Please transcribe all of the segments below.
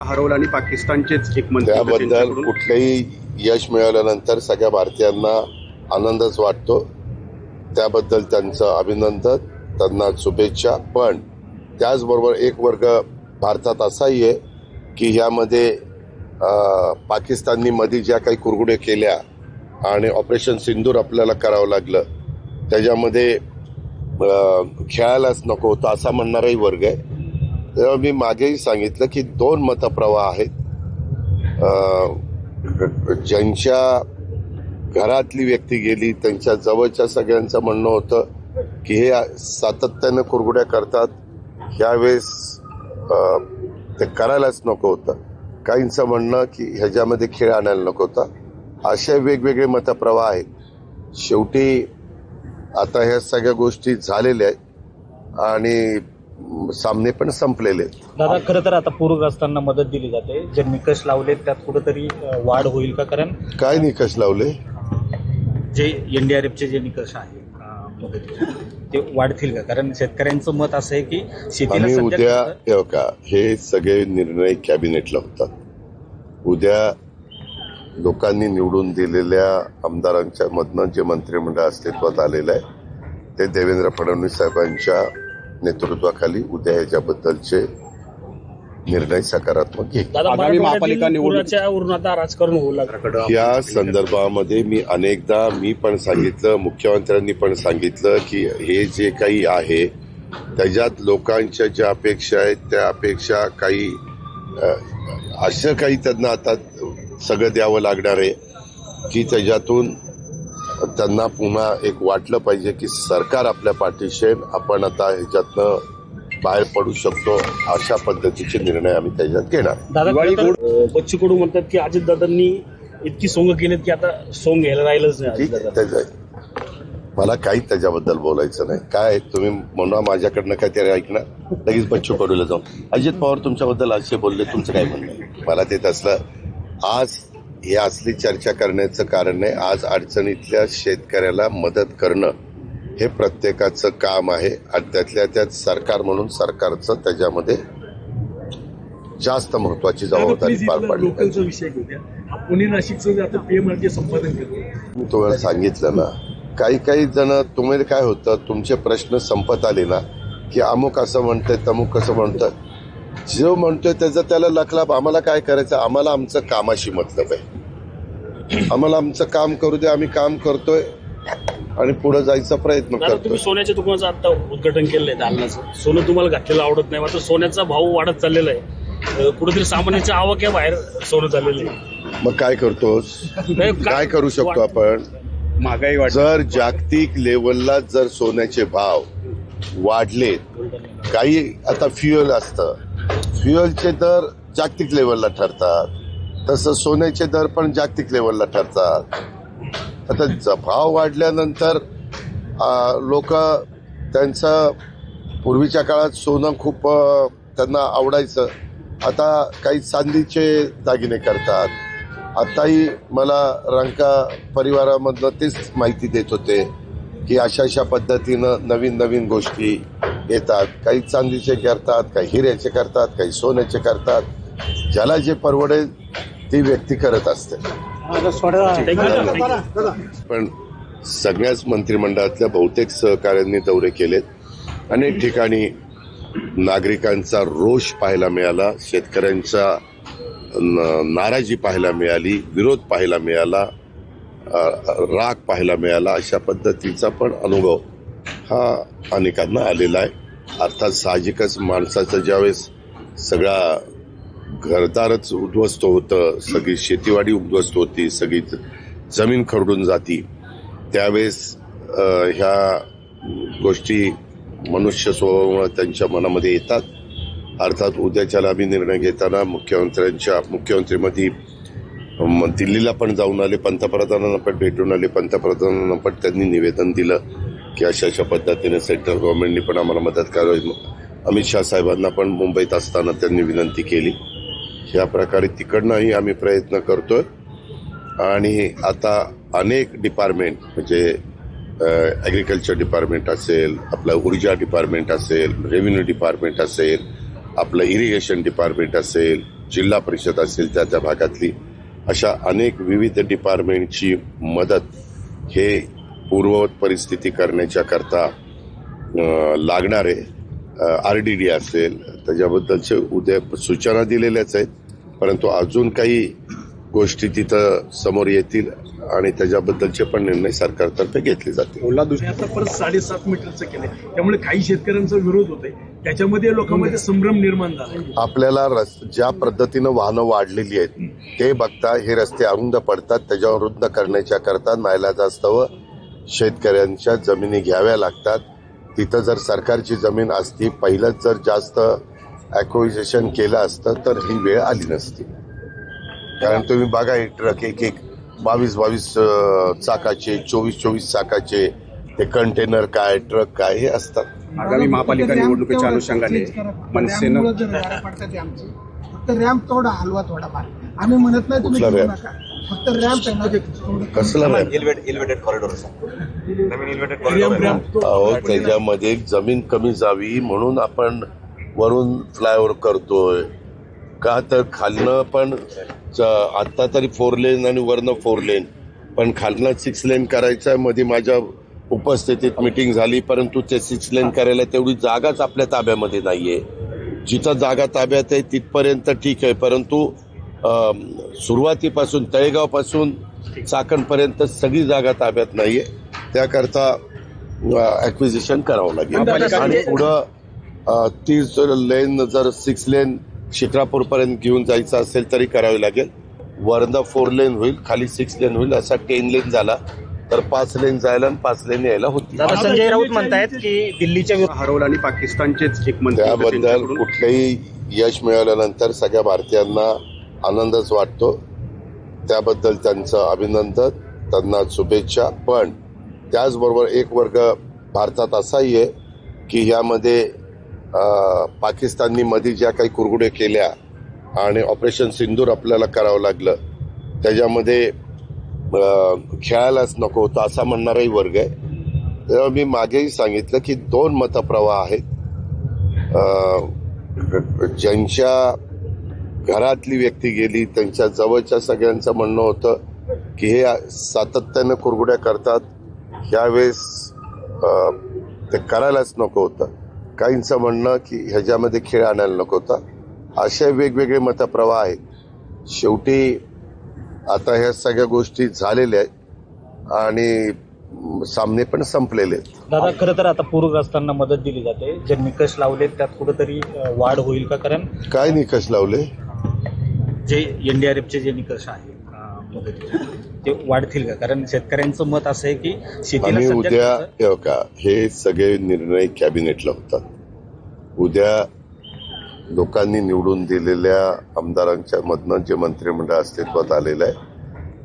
हरवलं आणि पाकिस्तानचेच एक मंत्री त्याबद्दल कुठलंही यश मिळाल्यानंतर सगळ्या भारतीयांना आनंदच वाटतो. त्याबद्दल त्यांचं अभिनंदन त्यांना शुभेच्छा. पण त्याचबरोबर एक वर्ग भारतात असाही आहे की ह्यामध्ये पाकिस्ताननी मध्ये ज्या काही कुरगुड्या केल्या आणि ऑपरेशन सिंदूर आपल्याला करावं लागलं त्याच्यामध्ये खेळायलाच नको होतं असा म्हणणाराही वर्ग आहे. तेव्हा मी मागेही सांगितलं की दोन मतप्रवाह आहेत. ज्यांच्या घरातली व्यक्ती गेली त्यांच्या जवळच्या सगळ्यांचं म्हणणं होतं की हे सातत्यानं कुरगुड्या करतात. ह्यावेळेस ते करायलाच नको होतं. काहींचं म्हणणं की ह्याच्यामध्ये खेळ आणायला नको होता. असे वेगवेगळे मतप्रवाह आहेत. शेवटी आता ह्या सगळ्या गोष्टी झालेल्या आहेत. आणि सामने पण संपलेले दादा खरं तर आता पूरग्रस्तांना मदत दिली जाते. जे निकष लावलेत त्यात कुठेतरी वाढ होईल का? कारण काय निकष लावले. जे एनडीआरएफचे जे निकष आहेत ते वाढतील का? कारण शेतकऱ्यांचं मत असं आहे की शेतीला सध्या उद्या का हे सगळे निर्णय कॅबिनेटला होतात. उद्या लोकांनी निवडून दिलेल्या आमदारांच्या मधनं जे मंत्रिमंडळ अस्तित्वात आलेलं आहे ते देवेंद्र फडणवीस साहेबांच्या नेतृत्वाखाली उद्या ह्याच्याबद्दलचे निर्णय सकारात्मक घेईल. महापालिका राजकारण होऊ लागलं. या संदर्भामध्ये मी अनेकदा मी पण सांगितलं मुख्यमंत्र्यांनी पण सांगितलं की हे जे काही आहे त्याच्यात लोकांच्या ज्या अपेक्षा आहेत त्या अपेक्षा काही असं काही त्यांना आता सगळं द्यावं लागणार आहे की त्याच्यातून त्यांना पुन्हा एक वाटलं पाहिजे की सरकार आपल्या पाठीशी. आपण आता ह्याच्यातनं बाहेर पडू शकतो अशा पद्धतीचे निर्णय आम्ही त्याच्यात घेणार. बच्चू कडू म्हणतात की अजितदादांनी इतकी सोंग केलीत की आता सोंग घ्यायला राहिलंच नाही मला काही त्याच्याबद्दल बोलायचं नाही. काय तुम्ही म्हणा माझ्याकडनं काय तरी ऐकणार. लगेच बच्चू कडूला जाऊन. अजित पवार तुमच्याबद्दल असे बोलले तुमचं काय म्हणणं? मला ते तसलं आज हे असली चर्चा करण्याचं कारण नाही आज अडचणीतल्या शेतकऱ्याला मदत करणं हे प्रत्येकाचं काम आहे. आणि त्यातल्या त्यात सरकार म्हणून सरकारचं त्याच्यामध्ये जास्त महत्वाची जबाबदारी पार पाडली पाहिजे. लोकलचा विषय घेऊया. हा पुणे नाशिकचं आता पीएमआरचे संपादन करतो मी तुम्हाला सांगितलं ना काही काही जण तुम्ही काय होतं तुमचे प्रश्न संपत आले ना की अमुक असं म्हणतंय तमुक कसं म्हणतं जो म्हणतोय त्याचा त्याला लखलाप. आम्हाला काय करायचं? आम्हाला आमचं कामाशी मतलब आहे. आम्हाला आमचं काम करू दे आम्ही काम करतोय आणि पुढे जायचा प्रयत्न दादा करतोय. तुम्ही सोन्याच्या दुकानाचं आता उद्घाटन केलंय दालनाचं. सोनं तुम्हाला घातलेलं आवडत नाही मात्र सोन्याचा भाव वाढत चाललेला आहे. अं, कुठेतरी सामान्याच्या आवाक्या बाहेर सोनं चाललेलं आहे. मग काय करतोस नाही, काय करू शकतो आपण? महागाई जर जागतिक लेवलला जर सोन्याचे भाव वाढले काही आता फ्युएल असतं. फ्युएलचे दर जागतिक लेवलला ठरतात. तसं सोन्याचे दर पण जागतिक लेवलला ठरतात. आता ज- भाव वाढल्यानंतर लोक त्यांचं पूर्वीच्या काळात सोनं खूप त्यांना आवडायचं. आता काही चांदीचे दागिने करतात. आताही मला रंका परिवारामधनं तेच माहिती देत होते की अशा अशा पद्धतीनं नवीन नवीन गोष्टी येतात. काही चांदीचे करतात काही हिऱ्याचे करतात काही सोन्याचे करतात. ज्याला जे परवडेल ती व्यक्ती करत असते. पण सगळ्याच मंत्रिमंडळातल्या बहुतेक सहकाऱ्यांनी दौरे केलेत. अनेक ठिकाणी नागरिकांचा रोष पाहायला मिळाला शेतकऱ्यांचा न- नाराजी पाहायला मिळाली विरोध पाहायला मिळाला राग पाहायला मिळाला अशा पद्धतीचा पण अनुभव हा अनेकांना आलेला आहे. अर्थात साहजिकच माणसाचं ज्यावेळेस सगळा घरदारच उद्ध्वस्त होतं सगळी शेतीवाडी उद्ध्वस्त होती सगळी जमीन खरडून जाती. त्यावेळेस ह्या गोष्टी मनुष्य स्वभावामुळे त्यांच्या मनामध्ये येतात. अर्थात उद्याच्याला आम्ही निर्णय घेताना मुख्यमंत्र्यांच्या मुख्यमंत्रीमध्ये दिल्लीला पण जाऊन आले पंतप्रधानांना पण भेटून आले. पंतप्रधानांना पण त्यांनी निवेदन दिलं की अशा अशा पद्धतीने सेंट्रल गव्हर्नमेंटनी पण आम्हाला मदत करावी. अमित शहा साहेबांना पण मुंबईत असताना त्यांनी विनंती केली. ह्या प्रकारे तिकडनंही आम्ही प्रयत्न करतोय. आणि आता अनेक डिपार्टमेंट म्हणजे ॲग्रिकल्चर डिपार्टमेंट असेल आपलं ऊर्जा डिपार्टमेंट असेल रेव्हेन्यू डिपार्टमेंट असेल आपलं इरिगेशन डिपार्टमेंट असेल जिल्हा परिषद असेल त्या त्या भागातली अशा अनेक विविध डिपार्टमेंटची मदत हे पूर्ववत परिस्थिती करण्याच्या करता लागणारे आर डी डी असेल त्याच्याबद्दलचे उद्या सूचना दिलेल्याच आहेत. परंतु अजून काही गोष्टी तिथं समोर येतील आणि त्याच्याबद्दलचे पण निर्णय सरकारतर्फे घेतले जातील. ओला दुष्काळ आता परत साडेसात मीटरचं केलंय. त्यामुळे काही शेतकऱ्यांचा विरोध होतोय. त्याच्यामध्ये लोकांमध्ये संभ्रम निर्माण झाला आपल्याला रस ज्या पद्धतीनं वाहनं वाढलेली आहेत ते बघता हे रस्ते अरुंद पडतात त्याच्यावर रुंद करण्याच्या करता नायलाजास्तव शेतकऱ्यांच्या जमिनी घ्याव्या लागतात. तिथं जर सरकारची जमीन असती पहिलंच जर जास्त अक्विजिशन केलं असतं तर ही वेळ आली नसती. कारण तुम्ही बघा हे ट्रक एक एक बावीस बावीस चाकाचे चोवीस चोवीस चाकाचे ते कंटेनर काय ट्रक काय हे असतात. आगामी महापालिका निवडणुकीच्या अनुषंगाने मनसेनं फक्त रॅम्प तेवढा हलवा थोडाफार. आम्ही म्हणत नाही तुम्ही कुठला घेऊ? नका. फक्त रॅम्प आहे ना तेवढं कसलं नाही एलिव्हेटेड कॉरिडॉर नवीन एलिव्हेटेड रॅम्प कॉरिडॉर त्याच्यामध्ये जमीन कमी जावी म्हणून आपण वरून फ्लायओव्हर करतोय. का तर खालनं पण आत्ता तरी फोर लेन आणि वरनं फोर लेन पण खालनं सिक्स लेन करायचं आहे मध्ये माझ्या उपस्थितीत मिटिंग झाली परंतु ते सिक्स लेन करायला तेवढी जागाच आपल्या ताब्यामध्ये नाहीये. जिथं जागा ताब्यात आहे तिथपर्यंत ठीक आहे. परंतु सुरुवातीपासून तळेगावपासून चाकणपर्यंत सगळी जागा ताब्यात नाहीये. त्याकरता ऍक्विजिशन करावं लागेल. आणि पुढं ती जर लेन जर सिक्स लेन शिक्रापूर पर्यंत घेऊन जायचं असेल तरी करावी लागेल. वरनं फोर लेन होईल खाली सिक्स लेन होईल असा टेन लेन झाला तर पाच लेन जायला आणि पाच लेन यायला होतील दादा संजय राऊत म्हणतायत की दिल्लीच्या हरवलं आणि पाकिस्तानचेच एक मंत्री होते त्याबद्दल त्यांच्याकडून. कुठलंही यश मिळाल्यानंतर सगळ्या भारतीयांना आनंदच वाटतो. त्याबद्दल त्यांचं अभिनंदन त्यांना शुभेच्छा. पण त्याचबरोबर एक वर्ग भारतात असाही आहे की यामध्ये पाकिस्ताननी मध्ये ज्या काही कुरगुडे केल्या आणि ऑपरेशन सिंदूर आपल्याला करावं लागलं त्याच्यामध्ये खेळायलाच नको होतं असा म्हणणाराही वर्ग आहे. तेव्हा मी मागेही सांगितलं की दोन मतप्रवाह आहेत. ज्यांच्या घरातली व्यक्ती गेली त्यांच्या जवळच्या सगळ्यांचं म्हणणं होतं की हे सातत्यानं कुरगुड्या करतात यावेळेस ते करायलाच नको होतं. काहींचं म्हणणं की ह्याच्यामध्ये खेळ आणायला नको होता. असे वेगवेगळे मतप्रवाह आहेत. शेवटी आता ह्या सगळ्या गोष्टी झालेल्या आहेत आणि सामने पण संपलेले आहेत. दादा खरं तर आता पूरग्रस्तांना मदत दिली जाते. जे निकष लावलेत त्यात कुठेतरी वाढ होईल का? कारण काय निकष लावले? जे एनडीआरएफचे जे निकष आहेत ते वाढतील का? कारण शेतकऱ्यांचं मत असं आहे की शेतीला आम्ही सध्या उद्या कसं- हे बघा हे सगळे निर्णय कॅबिनेटला होतात. उद्या लोकांनी निवडून दिलेल्या आमदारांच्या मधनं जे मंत्रिमंडळ अस्तित्वात आलेलं आहे.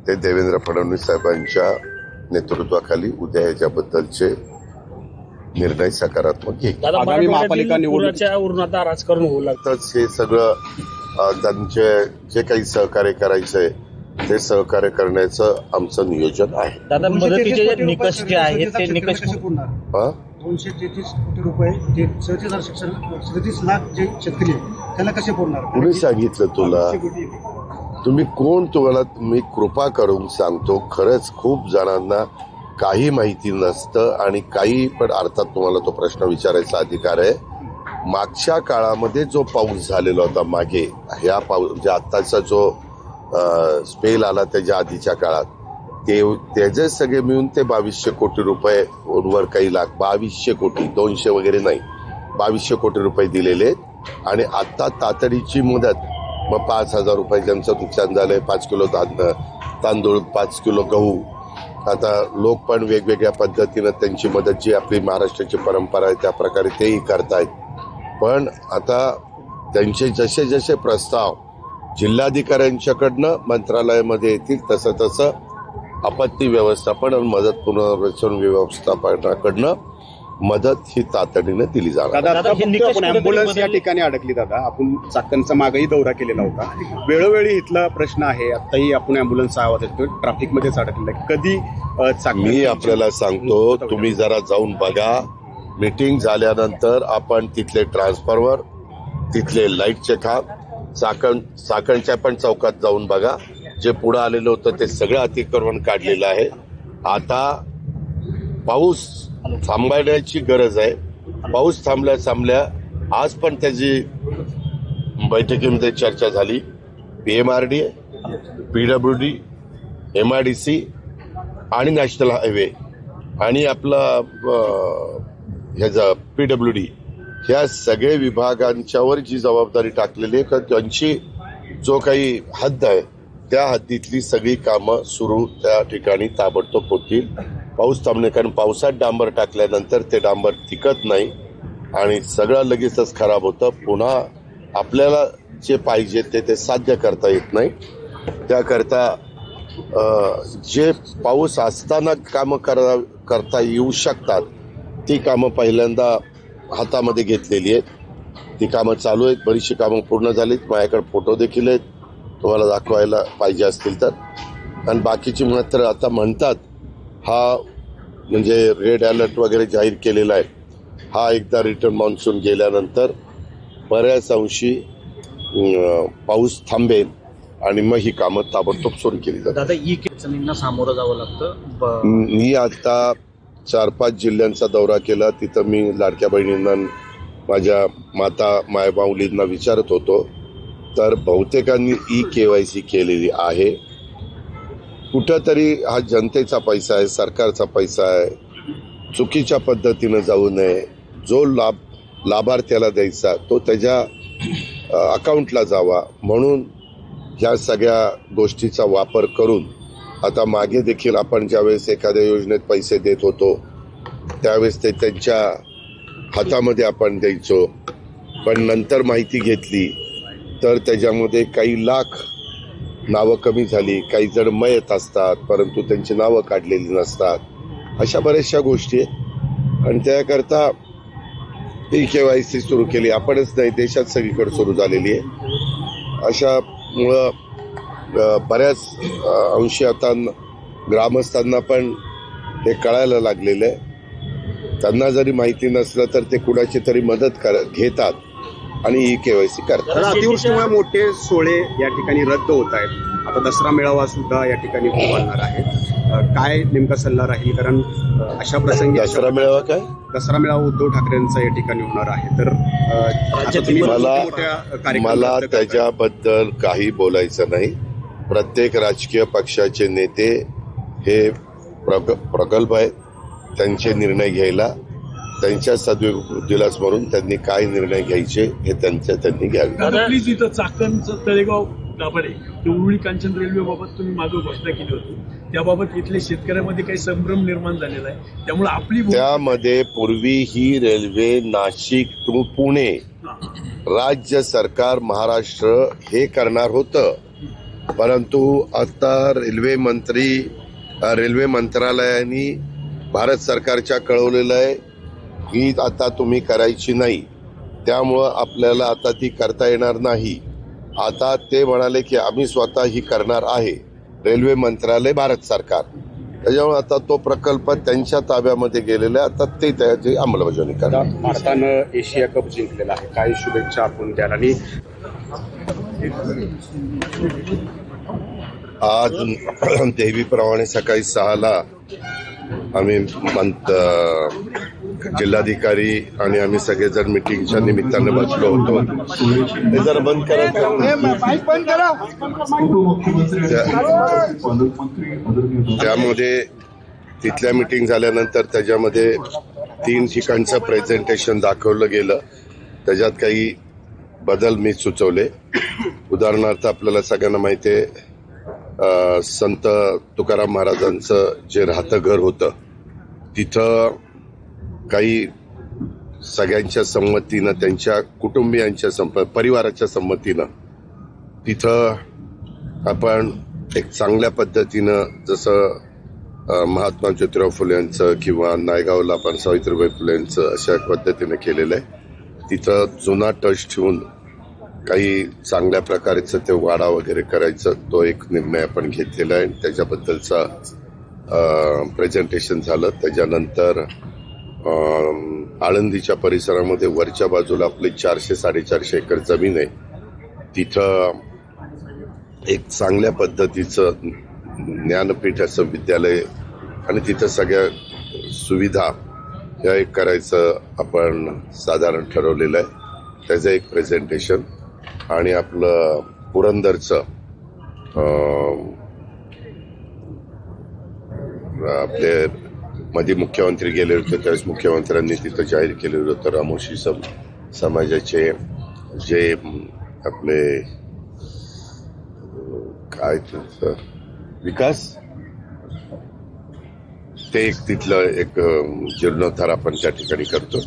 ते देवेंद्र फडणवीस साहेबांच्या नेतृत्वाखाली उद्या याच्याबद्दलचे निर्णय सकारात्मक घेईल दादा आगामी महापालिका मराठवाड्यातील निवडणूक- पुराच्या वरून आता राजकारण होऊ लागतं. हे सगळं अ, त्यांचे जे काही सहकार्य करायचंय ते सहकार्य करण्याचं आमचं नियोजन आहे. दादा मदतीचे जे निकष जे आहेत ते निकष हा? दोनशे तेहतीस कोटी रुपये जे सदतीस हजार शिक्षण सदतीस लाख जे शेतकरी आहेत त्याला कसे पुरणार? कुणी सांगितलं तुला. तुम्ही कोण तुम्हाला मी कृपा करून सांगतो खरंच खूप जणांना काही माहिती नसतं आणि काही पण अर्थात तुम्हाला तो प्रश्न विचारायचा अधिकार आहे. मागच्या काळामध्ये जो पाऊस झालेला होता मागे ह्या पाऊस म्हणजे आत्ताचा जो स्पेल आला त्याच्या आधीच्या काळात. ते त्याचे सगळे मिळून ते बावीसशे कोटी रुपये वर काही लाख बावीसशे कोटी दोनशे वगैरे नाही. बावीसशे कोटी रुपये दिलेले आहेत. आणि आता तातडीची मुदत मग पाच हजार रुपये ज्यांचं नुकसान झालंय पाच किलो धान्य तांदूळ पाच किलो गहू. आता लोक पण वेगवेगळ्या पद्धतीनं त्यांची मदत जी आपली महाराष्ट्राची परंपरा आहे त्या प्रकारे तेही करतायत. पण आता त्यांचे जसे जसे प्रस्ताव जिल्हाधिकाऱ्यांच्याकडनं मंत्रालयामध्ये येतील तसं तसं आपत्ती व्यवस्थापन आणि मदत पुनर्वसन व्यवस्थापनाकडनं मदत ही तातडीने दिली जाणार दादा आता हे फक्त आपण अँब्युलन्स या ठिकाणी अडकली दादा. आपण चाकणचा मागही दौरा केलेला होता. वेळोवेळी इथला प्रश्न आहे आताही आपण अँब्युलन्सचा आवाज येतोय ट्रॅफिकमध्येच अडकलेला आहे. कधी चाकण मी आपल्याला सांगतो तुम्ही जरा जाऊन बघा. मीटिंग झाल्यानंतर आपण तिथले ट्रान्सफॉर्मर तिथले लाईटचे खांब चाकण चाकणच्या पण चौकात जाऊन बघा. जे पुढं आलेलं होतं ते सगळं अतिक्रमण काढलेलं आहे. आता पाऊस थांबण्याची गरज आहे. पाऊस थांबल्या थांबल्या आज पण त्याची बैठकीमध्ये चर्चा झाली. P M PW D M R D C आणि नॅशनल हायवे आणि आपला ह्याचा ह्याचा पीडब्ल्यू डी. ह्या सगळे विभागांच्यावर जी जबाबदारी टाकलेली आहे का त्यांची जो काही हद्द आहे त्या हद्दीतली सगळी कामं सुरू त्या ठिकाणी ताबडतोब होतील. पाऊस थांबणे कारण पावसात डांबर टाकल्यानंतर ते डांबर टिकत नाही आणि सगळं लगेचच खराब होतं. पुन्हा आपल्याला जे पाहिजे ते ते साध्य करता येत नाही. त्याकरता जे पाऊस असताना कामं करा करता येऊ शकतात ती कामं पहिल्यांदा हातामध्ये घेतलेली आहेत. ती कामं चालू आहेत. बरीचशी कामं पूर्ण झालीत. माझ्याकडे फोटो देखील आहेत. तुम्हाला दाखवायला पाहिजे असतील तर. आणि बाकीची मात्र आता म्हणतात हा म्हणजे रेड अलर्ट वगैरे जाहीर केलेला आहे. हा एकदा रिटर्न मान्सून गेल्यानंतर बऱ्याच अंशी पाऊस थांबेल आणि मग ही कामं ताबडतोब सुरू केली जातात सामोरं जावं लागतं. मी आता चार पाच जिल्ह्यांचा दौरा केला. तिथं मी लाडक्या बहिणींना माझ्या माता मायबाऊलींना विचारत होतो. तर बहुतेकांनी ई के वाय सी केलेली आहे. कुठंतरी हा जनतेचा पैसा आहे सरकारचा पैसा आहे. चुकीच्या पद्धतीनं जाऊ नये. जो लाभ लाभार्थ्याला द्यायचा तो त्याच्या अकाउंटला जावा. म्हणून ह्या सगळ्या गोष्टीचा वापर करून आता मागे देखील आपण ज्यावेळेस एखाद्या योजनेत पैसे देत होतो त्यावेळेस ते त्यांच्या हातामध्ये आपण द्यायचो. पण नंतर माहिती घेतली तर त्याच्यामध्ये काही लाख नावं कमी झाली काही जण मयत असतात परंतु त्यांची नावं काढलेली नसतात. अशा बऱ्याचशा गोष्टी आहेत. आणि त्याकरता ई के वाय सी सुरू केली. आपणच नाही देशात सगळीकडे सुरू झालेली आहे. अशामुळं बऱ्याच अंशी आता ग्रामस्थांना पण हे कळायला लागलेलं आहे. त्यांना जरी माहिती नसलं तर ते कुणाची तरी मदत कर घेतात आणि ई के वाय सी करतात. अतिवृष्टीमुळे मोठे सोहळे या ठिकाणी रद्द होत आहेत. आता दसरा मेळावा सुद्धा या ठिकाणी होणार आहे काय नेमका सल्ला राहील? कारण अशा प्रसंगी दसरा मेळावा काय? दसरा मेळावा उद्धव ठाकरेंचा या ठिकाणी होणार आहे. तर मला मला. त्याच्याबद्दल काही बोलायचं नाही. प्रत्येक राजकीय पक्षाचे नेते हे प्रग- प्रगल्भ आहेत. त्यांचे निर्णय घ्यायला त्यांच्या सद्बुद्धीला स्मरून त्यांनी काय निर्णय घ्यायचे हे त्यांच्या त्यांनी घ्यावे. इथं चाकणचं तळेगाव दाभाडे ते उरुळी कांचन रेल्वेबाबत तुम्ही मागे घोषणा केली होती. त्याबाबत इथल्या शेतकऱ्यामध्ये काही संभ्रम निर्माण झालेला आहे. त्यामुळे आपली त्यामध्ये पूर्वी ही रेल्वे नाशिक टू पुणे. राज्य सरकार महाराष्ट्र हे करणार होतं. परंतु आता रेल्वे मंत्री रेल्वे मंत्रालयाने भारत सरकारच्या कळवलेलं आहे ही आता तुम्ही करायची नाही. त्यामुळं आपल्याला आता ती करता येणार नाही. आता ते म्हणाले की आम्ही स्वतः ही करणार आहे. रेल्वे मंत्रालय भारत सरकार. त्याच्यामुळे आता तो प्रकल्प त्यांच्या ताब्यामध्ये गेलेला आहे. आता ते त्याची अंमलबजावणी आता करणार. भारतानं एशिया कप जिंकलेला आहे. काही शुभेच्छा आपण द्याल. आणि आज देवीप्रमाणे सकाळी सहाला आम्ही मंत जिल्हाधिकारी आणि आम्ही सगळेजण मिटिंगच्या निमित्ताने बसलो होतो. हे जर बंद करायचं त्यामध्ये तिथल्या मिटिंग झाल्यानंतर त्याच्यामध्ये तीन ठिकाणचं प्रेझेंटेशन दाखवलं गेलं. त्याच्यात काही बदल मी सुचवले. उदाहरणार्थ आपल्याला सगळ्यांना माहिती आहे संत तुकाराम महाराजांचं जे राहतं घर होतं तिथं काही सगळ्यांच्या संमतीनं त्यांच्या कुटुंबियांच्या संप परिवाराच्या संमतीनं तिथं आपण एक चांगल्या पद्धतीनं जसं महात्मा ज्योतिराव फुले यांचं किंवा नायगावला आपण सावित्रीबाई फुले यांचं अशा पद्धतीनं केलेलं आहे. तिथं जुना टच ठेवून काही चांगल्या प्रकारचं ते वाडा वगैरे करायचं तो एक निर्णय आपण घेतलेला आहे. त्याच्याबद्दलचा प्रेझेंटेशन झालं. त्याच्यानंतर आळंदीच्या परिसरामध्ये वरच्या बाजूला आपली चारशे साडेचारशे एकर जमीन आहे. तिथं एक चांगल्या पद्धतीचं ज्ञानपीठ असं विद्यालय आणि तिथं सगळ्या सुविधा या एक करायचं आपण साधारण ठरवलेलं आहे. त्याचं एक प्रेझेंटेशन आणि आपलं पुरंदरचं आपले मध्ये मुख्यमंत्री गेले होते त्यावेळेस मुख्यमंत्र्यांनी तिथं जाहीर केलेलं होतं. रामोशी सम समाजाचे जे आपले काय त्याचं विकास ते एक तिथलं एक जीर्णोद्धार आपण त्या ठिकाणी करतो.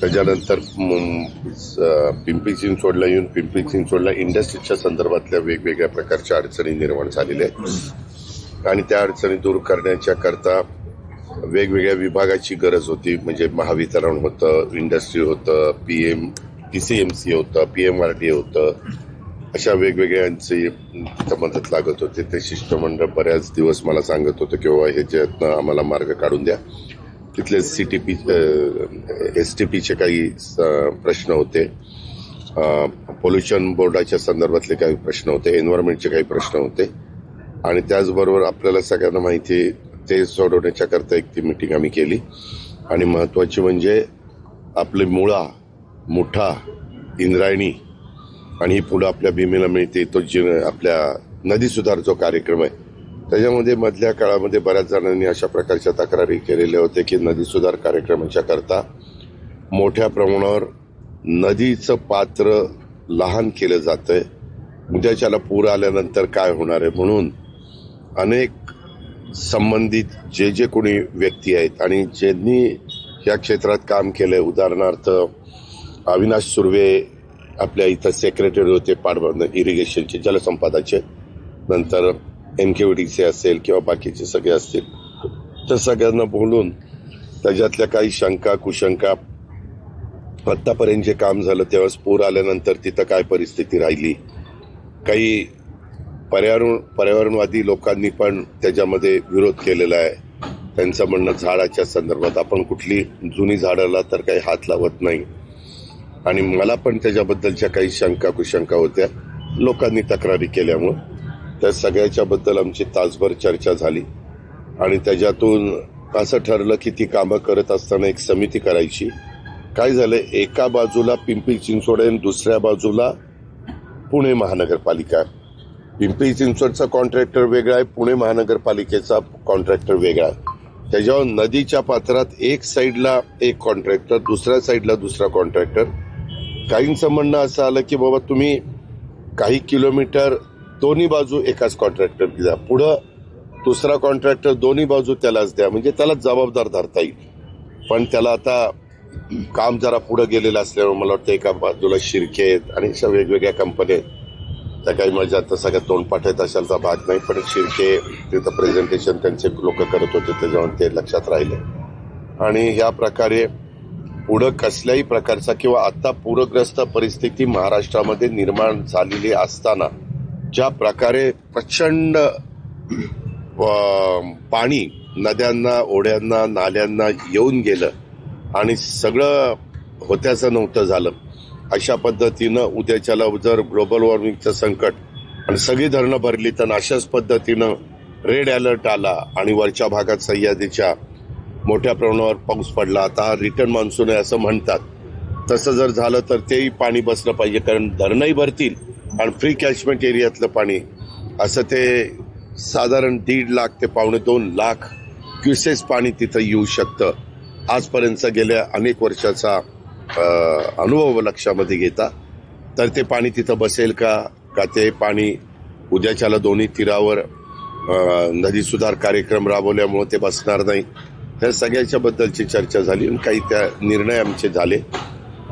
त्याच्यानंतर पिंपी पिंपरी चिंचवडला येऊन पिंपरी चिंचवडला इंडस्ट्रीच्या संदर्भातल्या वेगवेगळ्या प्रकारच्या अडचणी निर्माण झालेल्या आहेत. आणि त्या अडचणी दूर करण्याच्या करता वेगवेगळ्या विभागाची गरज होती. म्हणजे महावितरण होतं इंडस्ट्री होतं P M P C M C होतं पी एम आर टी होतं. अशा वेगवेगळ्यांचे तिथं मदत लागत होते. ते शिष्टमंडळ बऱ्याच दिवस मला सांगत होतं की बाबा ह्याच्यातनं आम्हाला मार्ग काढून द्या. तिथले C T P S T पीचे काही स- प्रश्न होते. पोल्युशन बोर्डाच्या संदर्भातले काही प्रश्न होते. एन्व्हायरमेंटचे काही प्रश्न होते. आणि त्याचबरोबर आपल्याला सगळ्यांना माहिती ते सोडवण्याच्या करता एक ती मिटिंग आम्ही केली. आणि महत्त्वाची म्हणजे आपले मुळा मुठा इंद्रायणी आणि ही पुढं आपल्या भीमेला मिळते. तो जी आपल्या नदी सुधार जो कार्यक्रम आहे त्याच्यामध्ये मधल्या काळामध्ये बऱ्याच जणांनी अशा प्रकारच्या तक्रारी केलेल्या होत्या की नदी सुधार कार्यक्रमाच्या करता मोठ्या प्रमाणावर नदीचं पात्र लहान केलं जातंय. उद्याच्याला पूर आल्यानंतर काय होणार आहे म्हणून अनेक संबंधित जे जे कोणी व्यक्ती आहेत आणि ज्यांनी या क्षेत्रात काम केलं आहे उदाहरणार्थ अविनाश सुर्वे आपल्या इथं सेक्रेटरी होते पाटबंध इरिगेशनचे जलसंपदाचे. नंतर एनकेव्हीडीचे असेल किंवा बाकीचे सगळे असतील. तर सगळ्यांना बोलून त्याच्यातल्या काही शंका कुशंका आत्तापर्यंत जे काम झालं त्यावेळेस पूर आल्यानंतर तिथं काय परिस्थिती राहिली? काही पर्यावरण पर्यावरणवादी लोकांनी पण त्याच्यामध्ये विरोध केलेला आहे. त्यांचं म्हणणं झाडाच्या संदर्भात. आपण कुठली जुनी झाडाला तर काही हात लावत नाही. आणि मला पण त्याच्याबद्दलच्या काही शंका कुशंका होत्या. लोकांनी तक्रारी केल्यामुळं. त्या सगळ्याच्याबद्दल आमची तासभर चर्चा झाली. आणि त्याच्यातून असं ठरलं की ती कामं करत असताना एक समिती करायची. काय झालं? एका बाजूला पिंपरी चिंचवड आहे आणि दुसऱ्या बाजूला पुणे महानगरपालिका. पिंपरी चिंचवडचा कॉन्ट्रॅक्टर वेगळा आहे पुणे महानगरपालिकेचा कॉन्ट्रॅक्टर वेगळा आहे. त्याच्यावर नदीच्या पात्रात एक साईडला एक कॉन्ट्रॅक्टर दुसऱ्या साईडला दुसरा कॉन्ट्रॅक्टर. काहींचं म्हणणं असं आलं की बाबा तुम्ही काही किलोमीटर दोन्ही बाजू एकाच कॉन्ट्रॅक्टर द्या. पुढं दुसरा कॉन्ट्रॅक्टर दोन्ही बाजू त्यालाच द्या. म्हणजे त्याला जबाबदार धरता येईल. पण त्याला आता काम जरा पुढं गेलेलं असल्यामुळे मला वाटतं एका बाजूला शिरके आहेत आणि अशा वेगवेगळ्या कंपन्या आहेत. त्या काही माझ्या आता सगळ्या तोंडपाठ आहेत अशालचा भाग नाही पण शिरके तिथं प्रेझेंटेशन त्यांचे लोक करत होते त्याच्यामुळे ते लक्षात राहिले. आणि ह्या प्रकारे पुढं कसल्याही प्रकारचा किंवा आता पूरग्रस्त परिस्थिती महाराष्ट्रामध्ये निर्माण झालेली असताना ज्या प्रकारे प्रचंड पाणी नद्यांना ओढ्यांना नाल्यांना येऊन गेलं आणि सगळं होत्याचं नव्हतं झालं अशा पद्धतीनं उद्याच्याला जर ग्लोबल वॉर्मिंगचं संकट आणि सगळी धरणं भरली तर अशाच पद्धतीनं रेड अलर्ट आला आणि वरच्या भागात सह्याद्रीच्या मोठ्या प्रमाणावर पाऊस पडला. आता रिटर्न मान्सून आहे असं म्हणतात. तसं जर झालं तर तेही पाणी बसलं पाहिजे कारण धरणंही भरतील आणि फ्री कॅचमेंट एरियातलं पाणी. असं ते साधारण दीड लाख ते पावणे दोन लाख क्युसेस पाणी तिथं येऊ शकतं. आजपर्यंतचा गेल्या अनेक वर्षाचा अनुभव लक्षामध्ये घेता तर ते पाणी तिथं बसेल का? का ते पाणी उद्याच्याला दोन्ही तीरावर नदी सुधार कार्यक्रम राबवल्यामुळे ते बसणार नाही? त्या सगळ्याच्या बद्दलची चर्चा झाली आणि काही त्या निर्णय आमचे झाले.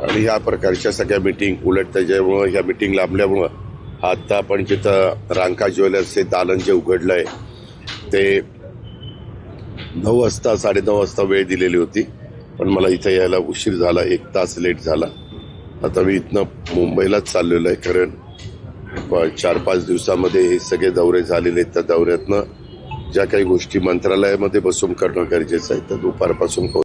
आणि ह्या प्रकारच्या सगळ्या मिटिंग उलट त्याच्यामुळं ह्या मिटिंग लांबल्यामुळं आत्ता आपण जिथं रांका ज्वेलर्सचे दालन जे उघडलं आहे ते नऊ वाजता साडेनऊ वाजता वेळ दिलेली होती. पण मला इथं यायला उशीर झाला एक तास लेट झाला. आता मी इथनं मुंबईलाच चाललेलो आहे कारण चार पाच दिवसामध्ये हे सगळे दौरे झालेले आहेत. त्या दौऱ्यातनं ज्या काही गोष्टी मंत्रालयामध्ये बसून करणं गरजेचं आहे तर दुपारपासून